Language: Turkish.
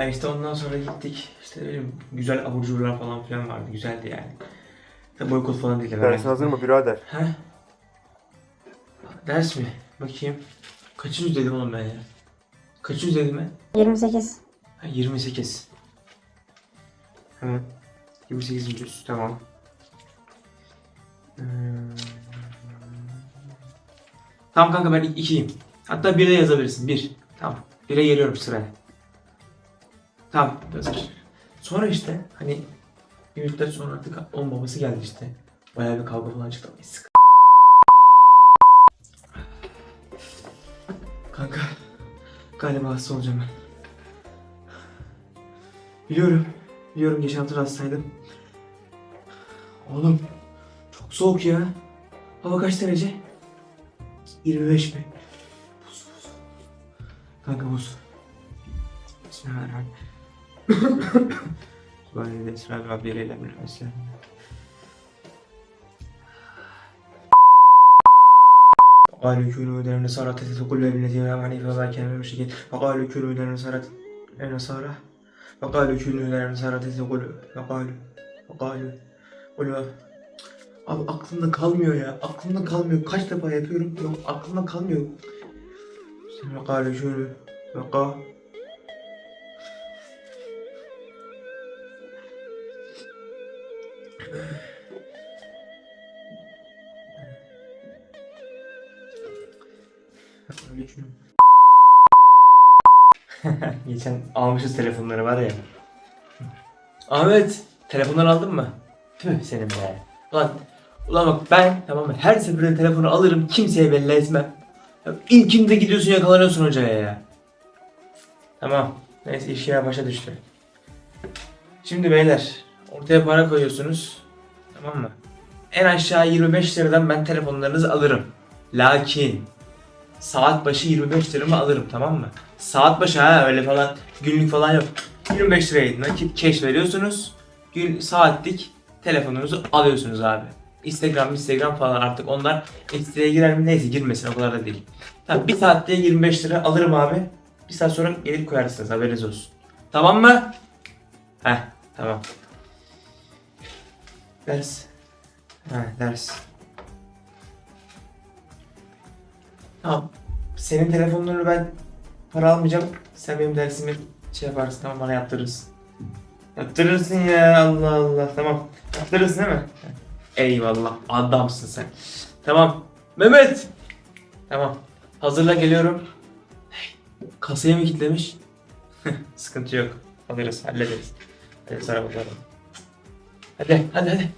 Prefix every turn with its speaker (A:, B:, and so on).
A: Ya işte ondan sonra gittik. İşte öyle güzel abur cuburlar falan filan vardı. Güzeldi yani. Tabi boykot falan değil.
B: Dersin hazır mı birader?
A: He? Ders mi? Bakayım. Kaçıncı dedim oğlum ben ya? Kaçıncı dedim ben?
C: 28.
A: Ha, 28. Hemen. 28. cüz. Tamam. Hmm. Tamam kanka ben 2'yim. Hatta 1'e yazabilirsin. 1. Tamam. 1'e geliyorum sıraya. Tamam. Hazır. Sonra işte hani bir müddet sonra artık onun babası geldi işte. Bayağı bir kavga falan çıktı. Ay, sık. Kanka. Galiba hasta olacağım ben. Biliyorum. Biliyorum geçen hafta hastaydım. Oğlum. Çok soğuk ya. Hava kaç derece? 25 mi? Buz buz. Kanka buz. Bismillahirrahmanirrahim. Subhanallah esra ve abiyle mülkesle. قالوا كونوا هدى النصارى تتقوا بالذين آمنوا فما كان من المشركين وقالوا كونوا هدى النصارى النصارى وقالوا كونوا هدى النصارى تتقوا وقالوا وقالوا قلوا Abi aklımda kalmıyor ya. Aklımda kalmıyor. Kaç defa yapıyorum. Yok aklımda kalmıyor. Sonra قالوا şunu وقا Geçen almışız telefonları var ya. Ahmet, telefonları aldın mı? Tüh senin be. Ulan, ulan bak ben tamam mı her seferinde telefonu alırım kimseye belli etmem. Ya İlkinde gidiyorsun yakalanıyorsun hocaya ya. Tamam. Neyse iş yine başa düştü. Şimdi beyler ortaya para koyuyorsunuz. Tamam mı? En aşağı 25 liradan ben telefonlarınızı alırım. Lakin saat başı 25 liramı alırım tamam mı? Saat başı ha öyle falan günlük falan yok. 25 liraya nakit cash veriyorsunuz. Gün saatlik telefonunuzu alıyorsunuz abi. Instagram, Instagram falan artık onlar siteye girer mi neyse girmesin o kadar da değil. Tamam bir saatte 25 lira alırım abi. Bir saat sonra gelip koyarsınız haberiniz olsun. Tamam mı? Heh tamam. Ders. Heh ders. Tamam. Senin telefonunu ben para almayacağım. Sen benim dersimi şey yaparsın tamam bana yaptırırsın. Yaptırırsın ya Allah Allah tamam. Yaptırırsın değil mi? Eyvallah adamsın sen. Tamam. Mehmet. Tamam. Hazırla geliyorum. Kasaya mı kilitlemiş? Sıkıntı yok. Alırız hallederiz. Hadi sonra bakalım. Hadi hadi hadi.